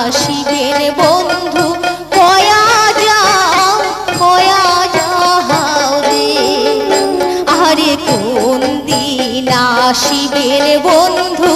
আসিবেন বন্ধু কয়া যাও কয়া যাও রে। আরে কোন দিন বন্ধু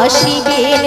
আসিবেন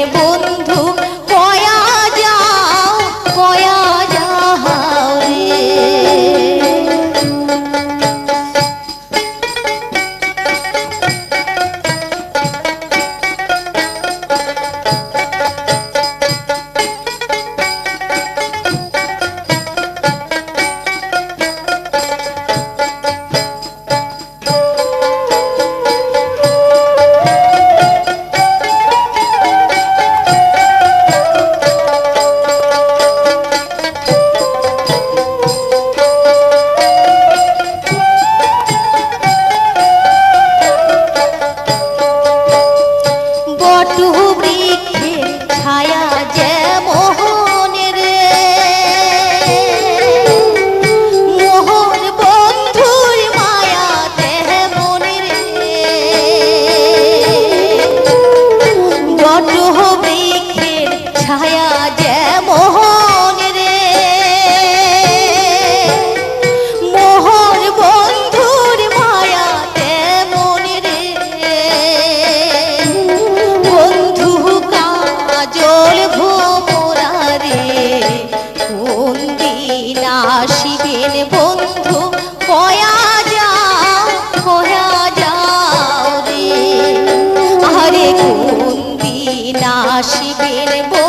আসিবেন বন্ধু কয়া যা কয়া যা রে। আরে কোন দিন আসিবেন বন্ধু